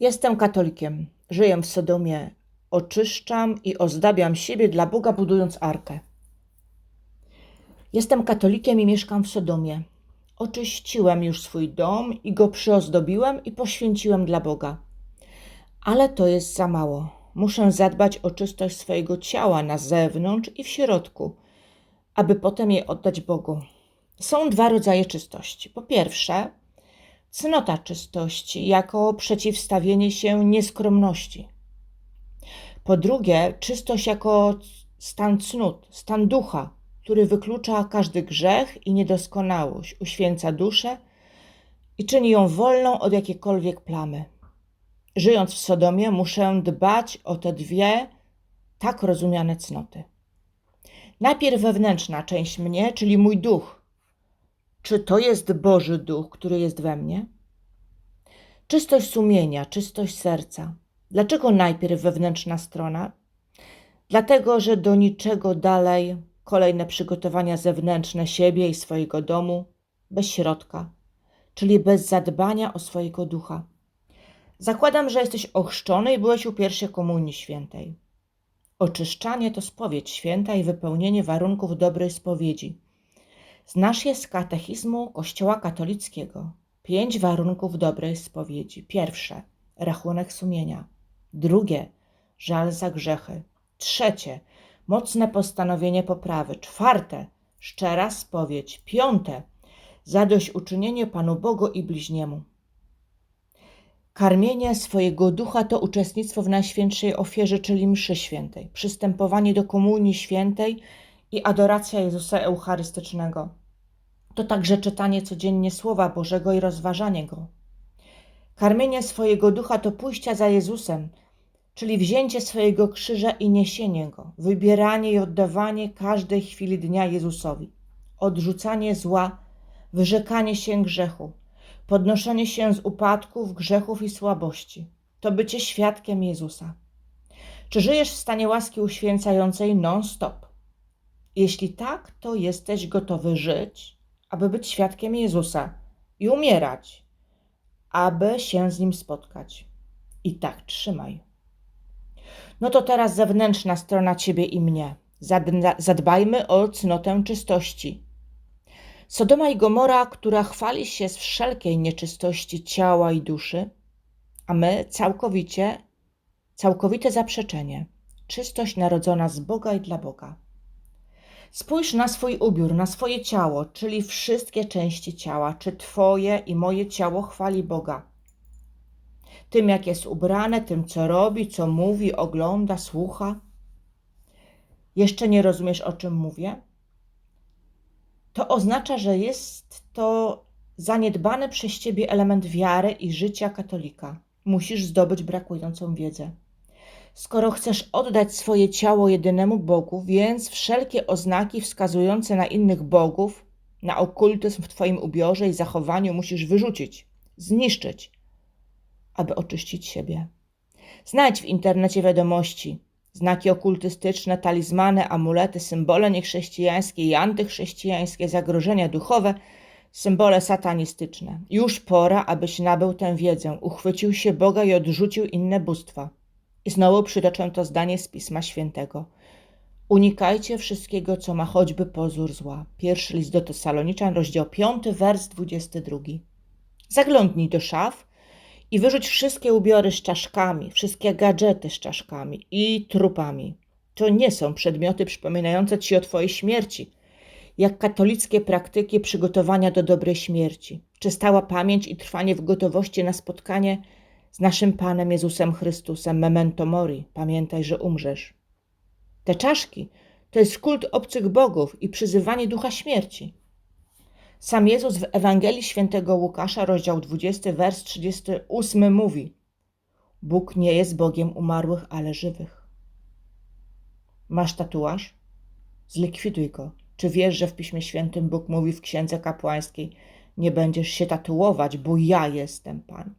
Jestem katolikiem. Żyję w Sodomie. Oczyszczam i ozdabiam siebie dla Boga, budując arkę. Jestem katolikiem i mieszkam w Sodomie. Oczyściłem już swój dom i go przyozdobiłem i poświęciłem dla Boga. Ale to jest za mało. Muszę zadbać o czystość swojego ciała na zewnątrz i w środku, aby potem je oddać Bogu. Są dwa rodzaje czystości. Po pierwsze, cnota czystości jako przeciwstawienie się nieskromności. Po drugie, czystość jako stan cnót, stan ducha, który wyklucza każdy grzech i niedoskonałość, uświęca duszę i czyni ją wolną od jakiejkolwiek plamy. Żyjąc w Sodomie, muszę dbać o te dwie tak rozumiane cnoty. Najpierw wewnętrzna część mnie, czyli mój duch. Czy to jest Boży duch, który jest we mnie? Czystość sumienia, czystość serca. Dlaczego najpierw wewnętrzna strona? Dlatego, że do niczego dalej kolejne przygotowania zewnętrzne siebie i swojego domu bez środka, czyli bez zadbania o swojego ducha. Zakładam, że jesteś ochrzczony i byłeś u pierwszej komunii świętej. Oczyszczanie to spowiedź święta i wypełnienie warunków dobrej spowiedzi. Znasz je z katechizmu Kościoła katolickiego. Pięć warunków dobrej spowiedzi. Pierwsze rachunek sumienia. Drugie żal za grzechy. Trzecie mocne postanowienie poprawy. Czwarte szczera spowiedź. Piąte zadośćuczynienie Panu Bogu i bliźniemu. Karmienie swojego ducha to uczestnictwo w Najświętszej ofierze, czyli mszy świętej, przystępowanie do komunii świętej i adoracja Jezusa Eucharystycznego. To także czytanie codziennie Słowa Bożego i rozważanie Go. Karmienie swojego ducha to pójście za Jezusem, czyli wzięcie swojego krzyża i niesienie Go, wybieranie i oddawanie każdej chwili dnia Jezusowi, odrzucanie zła, wyrzekanie się grzechu, podnoszenie się z upadków, grzechów i słabości. To bycie świadkiem Jezusa. Czy żyjesz w stanie łaski uświęcającej non-stop? Jeśli tak, to jesteś gotowy żyć, aby być świadkiem Jezusa i umierać, aby się z Nim spotkać. I tak trzymaj. No to teraz zewnętrzna strona Ciebie i mnie. Zadbajmy o cnotę czystości Sodoma i Gomora, która chwali się z wszelkiej nieczystości ciała i duszy, a my całkowicie, całkowite zaprzeczenie, czystość narodzona z Boga i dla Boga. Spójrz na swój ubiór, na swoje ciało, czyli wszystkie części ciała, czy Twoje i moje ciało chwali Boga. Tym, jak jest ubrane, tym, co robi, co mówi, ogląda, słucha. Jeszcze nie rozumiesz, o czym mówię? to oznacza, że jest to zaniedbany przez ciebie element wiary i życia katolika. Musisz zdobyć brakującą wiedzę. Skoro chcesz oddać swoje ciało jedynemu Bogu, więc wszelkie oznaki wskazujące na innych bogów, na okultyzm w Twoim ubiorze i zachowaniu musisz wyrzucić, zniszczyć, aby oczyścić siebie. Znajdź w internecie wiadomości, Znaki okultystyczne, talizmany, amulety, symbole niechrześcijańskie i antychrześcijańskie, zagrożenia duchowe, symbole satanistyczne. Już pora, abyś nabył tę wiedzę, uchwycił się Boga i odrzucił inne bóstwa. I znowu przytoczę to zdanie z Pisma Świętego. Unikajcie wszystkiego, co ma choćby pozór zła. Pierwszy list do Tesaloniczan, rozdział 5, wers 22. Zaglądnij do szaf i wyrzuć wszystkie ubiory z czaszkami, wszystkie gadżety z czaszkami i trupami. To nie są przedmioty przypominające ci o twojej śmierci, jak katolickie praktyki przygotowania do dobrej śmierci, czy stała pamięć i trwanie w gotowości na spotkanie z naszym Panem Jezusem Chrystusem, memento mori, pamiętaj, że umrzesz. Te czaszki to jest kult obcych bogów i przyzywanie ducha śmierci. Sam Jezus w Ewangelii Świętego Łukasza, rozdział 20, wers 38 mówi: Bóg nie jest Bogiem umarłych, ale żywych. Masz tatuaż? Zlikwiduj go. Czy wiesz, że w Piśmie Świętym Bóg mówi w Księdze Kapłańskiej: Nie będziesz się tatuować, bo ja jestem Pan.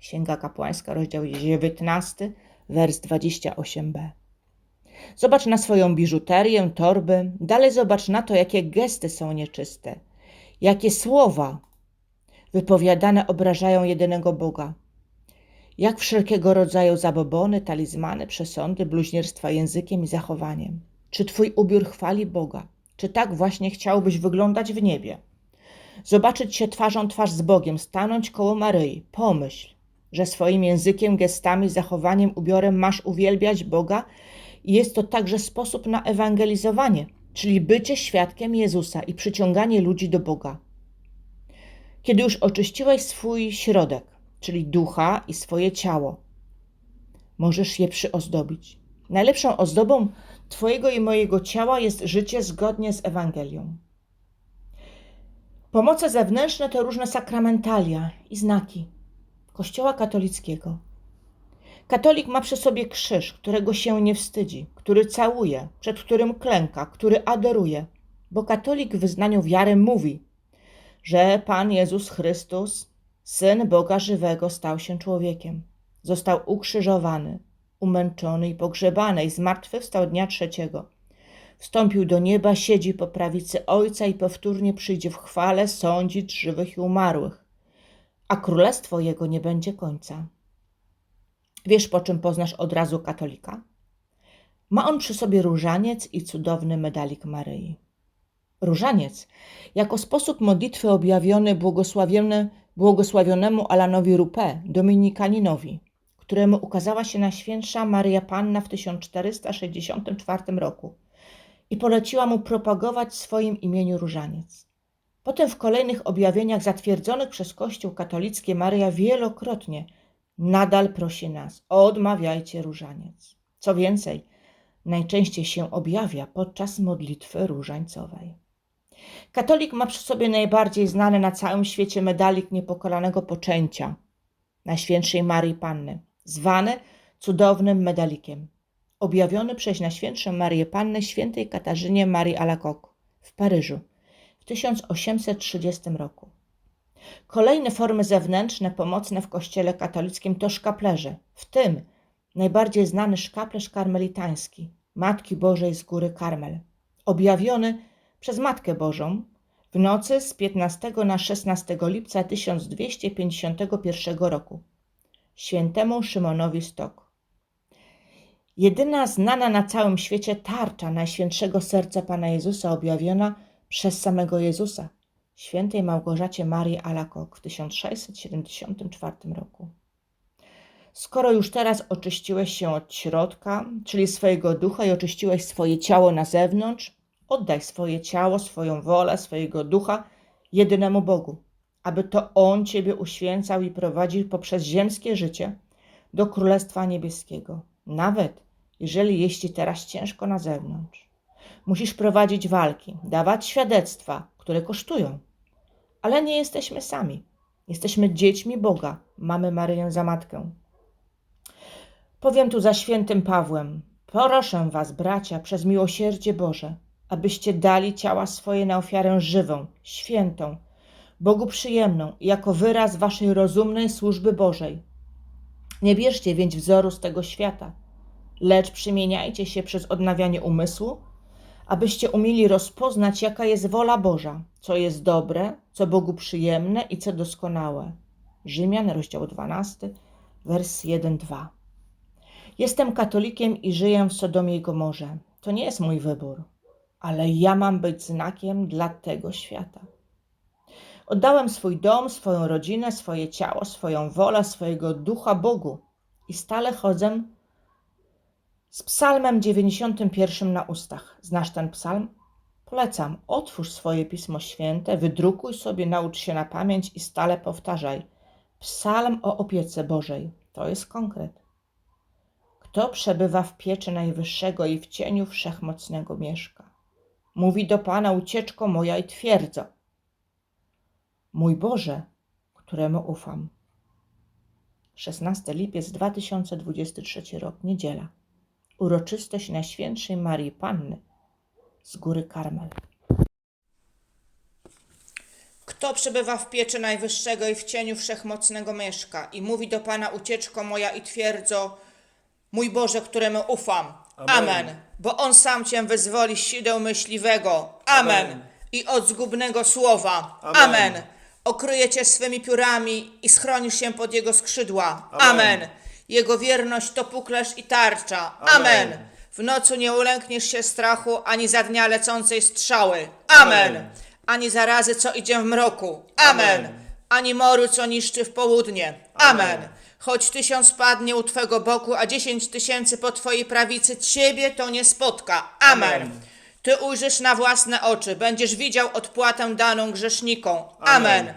Księga Kapłańska, rozdział 19, wers 28b. Zobacz na swoją biżuterię, torby, dalej zobacz na to, jakie gesty są nieczyste Jakie słowa wypowiadane obrażają jedynego Boga? jak wszelkiego rodzaju zabobony, talizmany, przesądy, bluźnierstwa językiem i zachowaniem. Czy twój ubiór chwali Boga? Czy tak właśnie chciałbyś wyglądać w niebie? Zobaczyć się twarzą twarz z Bogiem, stanąć koło Maryi. Pomyśl, że swoim językiem, gestami, zachowaniem, ubiorem masz uwielbiać Boga i jest to także sposób na ewangelizowanie, czyli bycie świadkiem Jezusa i przyciąganie ludzi do Boga. Kiedy już oczyściłeś swój środek, czyli ducha i swoje ciało, możesz je przyozdobić. Najlepszą ozdobą Twojego i mojego ciała jest życie zgodnie z Ewangelią. Pomoce zewnętrzne to różne sakramentalia i znaki Kościoła katolickiego. Katolik ma przy sobie krzyż, którego się nie wstydzi, który całuje, przed którym klęka, który adoruje, bo katolik w wyznaniu wiary mówi, że Pan Jezus Chrystus, Syn Boga żywego, stał się człowiekiem. Został ukrzyżowany, umęczony i pogrzebany i zmartwychwstał dnia trzeciego. Wstąpił do nieba, siedzi po prawicy Ojca i powtórnie przyjdzie w chwale sądzić żywych i umarłych, a królestwo Jego nie będzie końca. Wiesz, po czym poznasz od razu katolika? Ma on przy sobie różaniec i cudowny medalik Maryi. Różaniec, jako sposób modlitwy objawiony błogosławionemu Alanowi Rupe, dominikaninowi, któremu ukazała się Najświętsza Maria Panna w 1464 roku i poleciła mu propagować w swoim imieniu różaniec. Potem w kolejnych objawieniach zatwierdzonych przez Kościół katolicki Maria wielokrotnie nadal prosi nas: odmawiajcie różaniec. Co więcej, najczęściej się objawia podczas modlitwy różańcowej. Katolik ma przy sobie najbardziej znany na całym świecie medalik niepokalanego poczęcia Najświętszej Marii Panny, zwany cudownym medalikiem, objawiony przez Najświętszą Marię Pannę świętej Katarzynie Marii Alacoque w Paryżu 1830 roku. Kolejne formy zewnętrzne pomocne w kościele katolickim to szkaplerze, w tym najbardziej znany szkaplerz karmelitański Matki Bożej z Góry Karmel, objawiony przez Matkę Bożą w nocy z 15 na 16 lipca 1251 roku świętemu Szymonowi Stok. Jedyna znana na całym świecie tarcza Najświętszego Serca Pana Jezusa objawiona przez samego Jezusa, świętej Małgorzacie Marii Alacoque w 1674 roku. Skoro już teraz oczyściłeś się od środka, czyli swojego ducha i oczyściłeś swoje ciało na zewnątrz, oddaj swoje ciało, swoją wolę, swojego ducha jedynemu Bogu, aby to On Ciebie uświęcał i prowadził poprzez ziemskie życie do Królestwa Niebieskiego, nawet jeżeli jest Ci teraz ciężko na zewnątrz. Musisz prowadzić walki, dawać świadectwa, które kosztują. Ale nie jesteśmy sami. Jesteśmy dziećmi Boga. Mamy Maryję za matkę. Powiem tu za świętym Pawłem. Proszę was, bracia, przez miłosierdzie Boże, abyście dali ciała swoje na ofiarę żywą, świętą, Bogu przyjemną, jako wyraz waszej rozumnej służby Bożej. Nie bierzcie więc wzoru z tego świata, lecz przemieniajcie się przez odnawianie umysłu, abyście umieli rozpoznać, jaka jest wola Boża, co jest dobre, co Bogu przyjemne i co doskonałe. Rzymian, rozdział 12, wers 1-2. Jestem katolikiem i żyję w Sodomie i Gomorze. To nie jest mój wybór, ale ja mam być znakiem dla tego świata. Oddałem swój dom, swoją rodzinę, swoje ciało, swoją wolę, swojego ducha Bogu i stale chodzę z Psalmem 91 na ustach. Znasz ten psalm? Polecam, otwórz swoje pismo święte, wydrukuj sobie, naucz się na pamięć i stale powtarzaj. Psalm o opiece Bożej to jest konkret. Kto przebywa w pieczy Najwyższego i w cieniu Wszechmocnego mieszka? Mówi do Pana ucieczko moja i twierdzo. Mój Boże, któremu ufam. 16 lipiec 2023 rok, niedziela. Uroczystość Najświętszej Marii Panny z Góry Karmel. Kto przebywa w pieczy Najwyższego i w cieniu Wszechmocnego mieszka i mówi do Pana ucieczko moja i twierdzo, mój Boże, któremu ufam. Amen. Amen. Bo On sam Cię wyzwoli z sideł myśliwego. Amen. Amen. I od zgubnego słowa. Amen. Amen. okryje cię swymi piórami i schronisz się pod jego skrzydła. Amen. Amen. Jego wierność to puklerz i tarcza. Amen. Amen. W nocy nie ulękniesz się strachu, ani za dnia lecącej strzały. Amen. Amen. Ani zarazy, co idzie w mroku. Amen. Amen. Ani moru, co niszczy w południe. Amen. Amen. Choć tysiąc padnie u Twego boku, a dziesięć tysięcy po Twojej prawicy, Ciebie to nie spotka. Amen. Amen. Ty ujrzysz na własne oczy, będziesz widział odpłatę daną grzesznikom. Amen. Amen.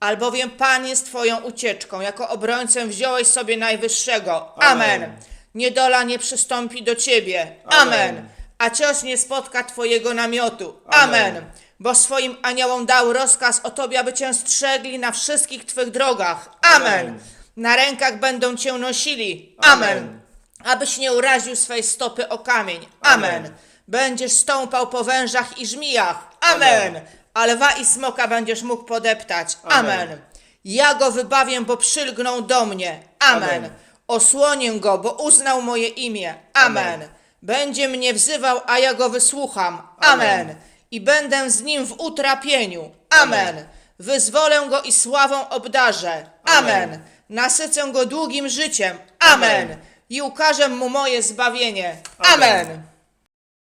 Albowiem Pan jest Twoją ucieczką, jako obrońcę wziąłeś sobie Najwyższego. Amen. Amen. Niedola nie przystąpi do Ciebie. Amen. Amen. A cios nie spotka Twojego namiotu. Amen. Amen. Bo swoim aniołom dał rozkaz o Tobie, aby Cię strzegli na wszystkich Twych drogach. Amen. Amen. Na rękach będą Cię nosili. Amen. Amen. Abyś nie uraził swej stopy o kamień. Amen. Amen. Będziesz stąpał po wężach i żmijach. Amen. Amen. A lwa i smoka będziesz mógł podeptać. Amen. Amen. Ja go wybawię, bo przylgnął do mnie. Amen. Amen. Osłonię go, bo uznał moje imię. Amen. Amen. Będzie mnie wzywał, a ja go wysłucham. Amen. Amen. I będę z nim w utrapieniu. Amen. Amen. Wyzwolę go i sławą obdarzę. Amen. Amen. Nasycę go długim życiem. Amen. Amen. I ukażę mu moje zbawienie. Amen. Amen.